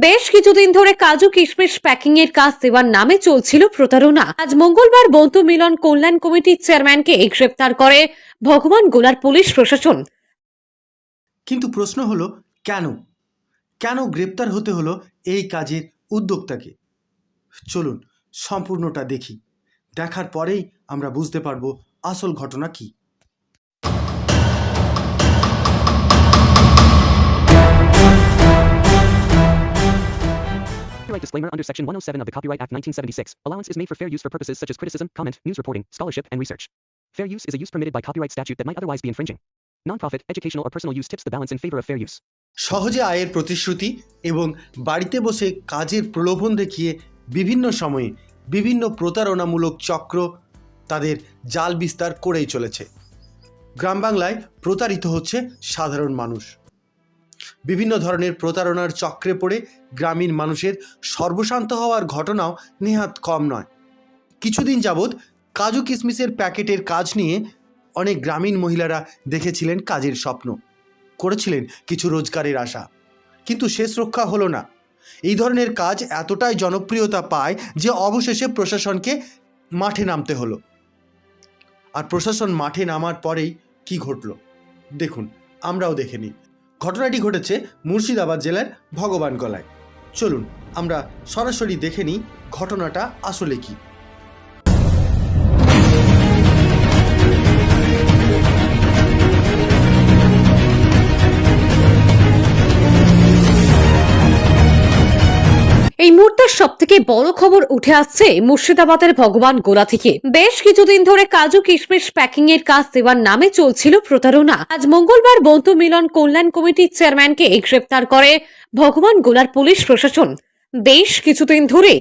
বেশ কিছুদিন ধরে কাজু কিশমিশ প্যাকিং এর কাজ দেওয়ার নামে চলছিল প্রতারণা। আজ মঙ্গলবার বন্ধু মিলন কল্যাণ কমিটির চেয়ারম্যানকে গ্রেপ্তার করে ভগবান গোলার পুলিশ প্রশাসন। কিন্তু প্রশ্ন হলো, কেন? কেন গ্রেপ্তার হতে হলো এই কাজের উদ্যোক্তাকে? চলুন, সম্পূর্ণটা দেখি। দেখার পরেই আমরা বুঝতে পারব আসল ঘটনা কি। Copyright disclaimer under Section 107 of the Copyright Act 1976. Allowance is made for fair use for purposes such as criticism, comment, news reporting, scholarship, and research. Fair use is a use permitted by copyright statute that might otherwise be infringing. Nonprofit, educational, or personal use tips the balance in favor of fair use. সহজে আয়ের প্রতিশ্রুতি এবং বাড়িতে বসে কাজের প্রলোভন দেখিয়ে বিভিন্ন সময়ে বিভিন্ন প্রতারণামূলক চক্র তাদের জাল বিস্তার করেই চলেছে গ্রাম বাংলায় প্রতারিত হচ্ছে সাধারণ মানুষ বিভিন্ন ধরনের প্রতারণার চক্রে পড়ে গ্রামীণ মানুষের সর্বশান্ত হওয়ার ঘটনাও নেহাত কম নয়। কিছুদিন যাবৎ কাজু কিশমিশের প্যাকেটের কাজ নিয়ে অনেক গ্রামীণ মহিলারা দেখেছিলেন কাজের স্বপ্ন, করেছিলেন কিছু রোজগারের আশা। কিন্তু শেষ রক্ষা হলো না। এই ধরনের কাজ এতটাই জনপ্রিয়তা পায় যে অবশেষে প্রশাসনকে মাঠে নামতে হলো। আর প্রশাসন মাঠে নামার পরেই কি ঘটলো? দেখুন, আমরাও দেখে নিই। ঘটনাটি ঘটেছে মুর্শিদাবাদ জেলার ভগবান গলায় চলুন আমরা সরাসরি দেখে নিই ঘটনাটা আসলে কি। এই মুহূর্তের সব থেকে বড় খবর উঠে আসছে মুর্শিদাবাদের ভগবান গোলা থেকে। বেশ কিছুদিন ধরে কাজু কিশমিশ প্যাকিং এর কাজ দেওয়ার নামে চলছিল প্রতারণা। আজ মঙ্গলবার বন্ধু মিলন কল্যাণ কমিটির চেয়ারম্যানকে গ্রেপ্তার করে ভগবান গোলার পুলিশ প্রশাসন। বেশ কিছুদিন ধরে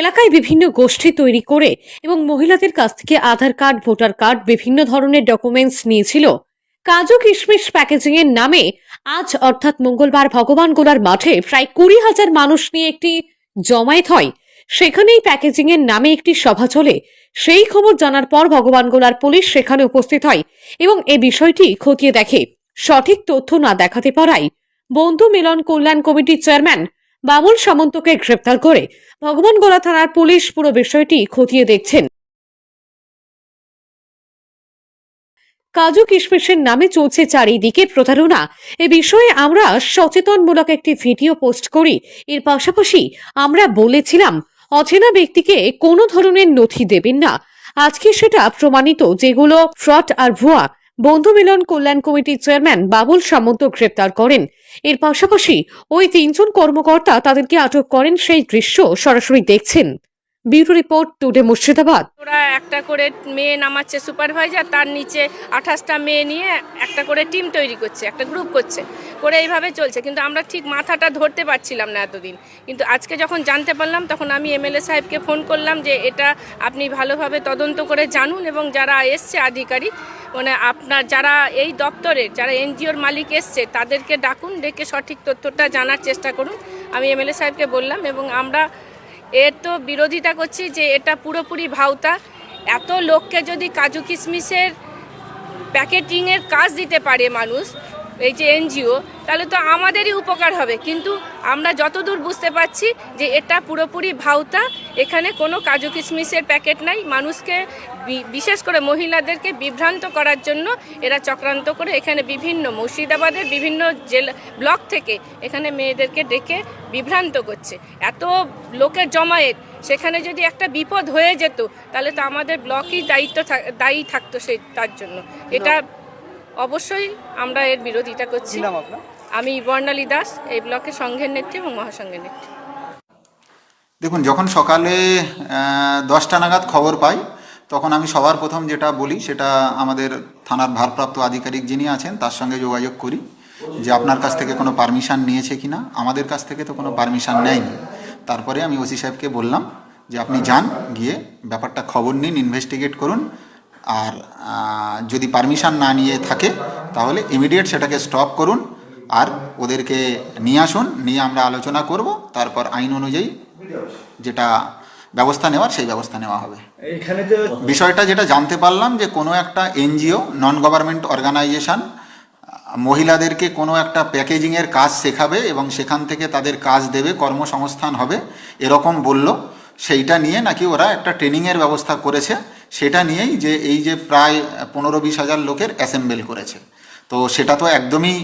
এলাকায় বিভিন্ন গোষ্ঠী তৈরি করে এবং মহিলাদের কাছ থেকে আধার কার্ড, ভোটার কার্ড, বিভিন্ন ধরনের ডকুমেন্টস নিয়েছিল। কাজু কিশমিশ প্যাকেজিং এর নামে আজ অর্থাৎ মঙ্গলবার ভগবান গোলার মাঠে প্রায় কুড়ি হাজার মানুষ নিয়ে একটি জমায়েত হয়। সেখানেই প্যাকেজিং এর নামে একটি সভা চলে। সেই খবর জানার পর ভগবান গোলার পুলিশ সেখানে উপস্থিত হয় এবং এ বিষয়টি খতিয়ে দেখে। সঠিক তথ্য না দেখাতে পারায় বন্ধু মিলন কল্যাণ কমিটির চেয়ারম্যান বাবুল সামন্তকে গ্রেপ্তার করে ভগবান গোলা থানার পুলিশ পুরো বিষয়টি খতিয়ে দেখছেন। কাজু কিশমিশের নামে চলছে চারিদিকে প্রতারণা। এ বিষয়ে আমরা সচেতনমূলক একটি ভিডিও পোস্ট করি। এর পাশাপাশি আমরা বলেছিলাম, অচেনা ব্যক্তিকে কোনো ধরনের নথি দেবেন না। আজকে সেটা প্রমাণিত যেগুলো ফ্রড আর ভুয়া। বন্ধু মিলন কল্যাণ কমিটির চেয়ারম্যান বাবুল সামন্ত গ্রেপ্তার করেন। এর পাশাপাশি ওই তিনজন কর্মকর্তা তাদেরকে আটক করেন সেই দৃশ্য সরাসরি দেখছেন। Bureau report today Murshidabad. ওরা একটা করে মেয়ে নামাচ্ছে, সুপারভাইজার, তার নিচে আঠাশটা মেয়ে নিয়ে একটা করে টিম তৈরি করছে, একটা গ্রুপ করছে, করে এইভাবে চলছে। কিন্তু আমরা ঠিক মাথাটা ধরতে পারছিলাম না এতদিন। কিন্তু আজকে যখন জানতে পারলাম, তখন আমি এমএলএ সাহেবকে ফোন করলাম যে এটা আপনি ভালোভাবে তদন্ত করে জানুন এবং যারা এসছে আধিকারিক মানে আপনার যারা এই দপ্তরের, যারা এনজিওর মালিক এসছে, তাদেরকে ডাকুন, ডেকে সঠিক তথ্যটা জানার চেষ্টা করুন। আমি এমএলএ সাহেবকে বললাম এবং আমরা এর তো বিরোধিতা করছি যে এটা পুরোপুরি ভাওতা। এত লোককে যদি কাজু কিশমিশের প্যাকেটিংয়ের কাজ দিতে পারে মানুষ এই যে এনজিও, তাহলে তো আমাদেরই উপকার হবে। কিন্তু আমরা যতদূর বুঝতে পারছি যে এটা পুরোপুরি ভাওতা, এখানে কোনো কাজু কিশমিশের প্যাকেট নাই। মানুষকে বিশেষ করে মহিলাদেরকে বিভ্রান্ত করার জন্য এরা চক্রান্ত করে এখানে বিভিন্ন মুর্শিদাবাদের বিভিন্ন জেলা, ব্লক থেকে এখানে মেয়েদেরকে ডেকে বিভ্রান্ত করছে। এত লোকের জমায়েত, সেখানে যদি একটা বিপদ হয়ে যেত, তাহলে তো আমাদের ব্লকই দায়িত্ব দায়ী থাকতো সেই তার জন্য। এটা অবশ্যই আমরা এর বিরোধিতা করছি। কি আমি বর্ণালী দাস এই ব্লকের সংঘের নেত্রী এবং মহাসংঘের নেত্রী। দেখুন যখন সকালে দশটা নাগাদ খবর পাই তখন আমি সবার প্রথম যেটা বলি সেটা আমাদের থানার ভারপ্রাপ্ত আধিকারিক যিনি আছেন তার সঙ্গে যোগাযোগ করি যে আপনার কাছ থেকে কোনো পারমিশন নিয়েছে কিনা। আমাদের কাছ থেকে তো কোনো পারমিশন নেয়নি। তারপরে আমি ওসি সাহেবকে বললাম যে আপনি যান গিয়ে ব্যাপারটা খবর নিন ইনভেস্টিগেট করুন। আর যদি পারমিশন না নিয়ে থাকে তাহলে ইমিডিয়েট সেটাকে স্টপ করুন আর ওদেরকে নিয়ে আসুন নিয়ে আমরা আলোচনা করব তারপর আইন অনুযায়ী যেটা ব্যবস্থা নেওয়ার সেই ব্যবস্থা নেওয়া হবে। এখানে বিষয়টা যেটা জানতে পারলাম যে কোনো একটা এনজিও নন গভর্নমেন্ট অর্গানাইজেশন মহিলাদেরকে কোনো একটা প্যাকেজিংয়ের কাজ শেখাবে এবং সেখান থেকে তাদের কাজ দেবে কর্মসংস্থান হবে এরকম বলল। সেইটা নিয়ে নাকি ওরা একটা ট্রেনিংয়ের ব্যবস্থা করেছে। সেটা নিয়েই যে এই যে প্রায় পনেরো বিশ হাজার লোকের অ্যাসেম্বল করেছে। তো সেটা তো একদমই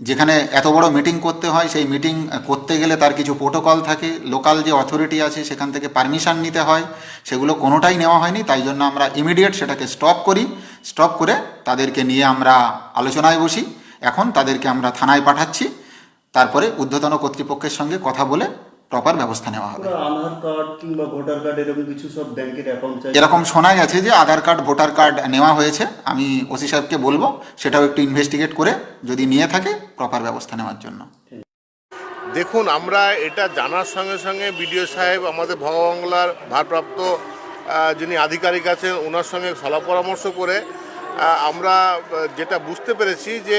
যেখানে এত বড় মিটিং করতে হয়, সেই মিটিং করতে গেলে তার কিছু প্রোটোকল থাকে, লোকাল যে অথরিটি আছে সেখান থেকে পারমিশন নিতে হয়, সেগুলো কোনোটাই নেওয়া হয়নি, তাই জন্য আমরা ইমিডিয়েট সেটাকে স্টপ করি। স্টপ করে তাদেরকে নিয়ে আমরা আলোচনায় বসি। এখন তাদেরকে আমরা থানায় পাঠাচ্ছি। তারপরে ঊর্ধ্বতন কর্তৃপক্ষের সঙ্গে কথা বলে প্রপার ব্যবস্থা নেওয়া হবে। আধার কার্ড কিংবা ভোটার কার্ড এরকম কিছু সব ব্যাংকের অ্যাকাউন্ট চাই। এরকম শোনা গেছে যে আধার কার্ড ভোটার কার্ড নেওয়া হয়েছে। আমি ওসি সাহেবকে বলব সেটাও একটু ইনভেস্টিগেট করে যদি নিয়ে থাকে প্রপার ব্যবস্থা নেওয়ার জন্য। দেখুন আমরা এটা জানার সঙ্গে সঙ্গে বিডিও সাহেব আমাদের ভগবাংলার ভারপ্রাপ্ত যিনি আধিকারিক আছেন ওনার সঙ্গে সলা পরামর্শ করে আমরা যেটা বুঝতে পেরেছি যে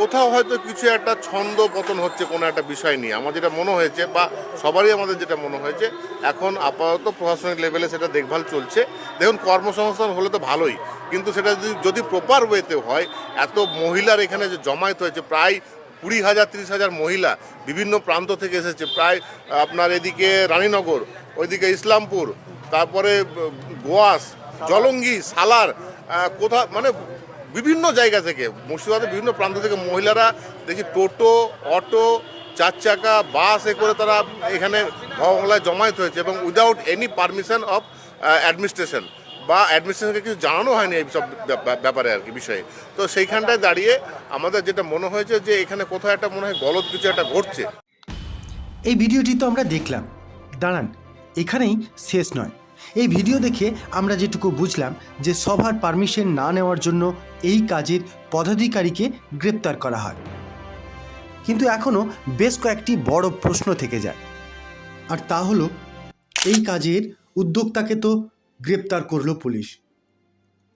কোথাও হয়তো কিছু একটা ছন্দ পতন হচ্ছে কোনো একটা বিষয় নিয়ে। আমার যেটা মনে হয়েছে বা সবারই আমাদের যেটা মনে হয়েছে, এখন আপাতত প্রশাসনিক লেভেলে সেটা দেখভাল চলছে। দেখুন, কর্মসংস্থান হলে তো ভালোই, কিন্তু সেটা যদি যদি প্রপার ওয়েতে হয়, এত মহিলার এখানে যে জমায়েত হয়েছে, প্রায় কুড়ি হাজার, তিরিশ হাজার মহিলা বিভিন্ন প্রান্ত থেকে এসেছে। প্রায় আপনার এদিকে রানীনগর, ওইদিকে ইসলামপুর, তারপরে গোয়াস, জলঙ্গি, সালার কোথা মানে বিভিন্ন জায়গা থেকে, মুর্শিদাবাদের বিভিন্ন প্রান্ত থেকে মহিলারা দেখি টোটো, অটো, চার চাকা, বাস করে তারা এখানে ভবংলায় জমায়েত হয়েছে এবং without any permission of administration বা অ্যাডমিনিস্ট্রেশনকে কিছু জানানো হয়নি এই সব ব্যাপারে আর কি বিষয়ে। তো সেইখানটায় দাঁড়িয়ে আমাদের যেটা মনে হয়েছে যে এখানে কোথাও একটা মনে হয় গলত কিছু একটা ঘটছে। এই ভিডিওটি তো আমরা দেখলাম। দাঁড়ান, এখানেই শেষ নয়। এই ভিডিও দেখে আমরা যেটুকু বুঝলাম যে সভার পারমিশন না নেওয়ার জন্য এই কাজের পদাধিকারীকে গ্রেপ্তার করা হয়। কিন্তু এখনও বেশ কয়েকটি বড় প্রশ্ন থেকে যায়। আর তা হলো, এই কাজের উদ্যোক্তাকে তো গ্রেপ্তার করল পুলিশ।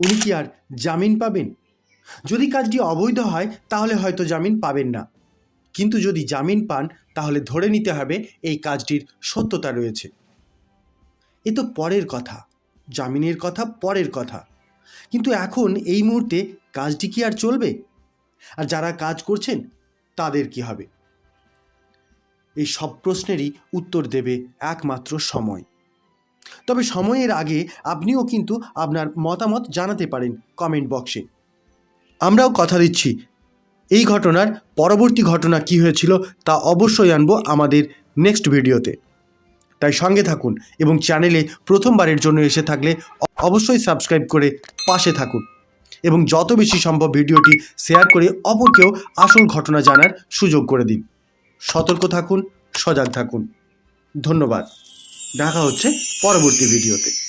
উনি কি আর জামিন পাবেন? যদি কাজটি অবৈধ হয়, তাহলে হয়তো জামিন পাবেন না। কিন্তু যদি জামিন পান, তাহলে ধরে নিতে হবে এই কাজটির সত্যতা রয়েছে। এ তো পরের কথা, জামিনের কথা পরের কথা। কিন্তু এখন এই মুহূর্তে কাজটি কি আর চলবে? আর যারা কাজ করছেন, তাদের কি হবে? এই সব প্রশ্নেরই উত্তর দেবে একমাত্র সময়। তবে সময়ের আগে আপনিও কিন্তু আপনার মতামত জানাতে পারেন কমেন্ট বক্সে। আমরাও কথা দিচ্ছি, এই ঘটনার পরবর্তী ঘটনা কি হয়েছিল তা অবশ্যই আনব আমাদের নেক্সট ভিডিওতে। তাই সঙ্গে থাকুন এবং চ্যানেলে প্রথমবারের জন্য এসে থাকলে অবশ্যই সাবস্ক্রাইব করে পাশে থাকুন এবং যত বেশি সম্ভব ভিডিওটি শেয়ার করে অপরকেও আসল ঘটনা জানার সুযোগ করে দিন। সতর্ক থাকুন, সজাগ থাকুন। ধন্যবাদ। দেখা হচ্ছে পরবর্তী ভিডিওতে।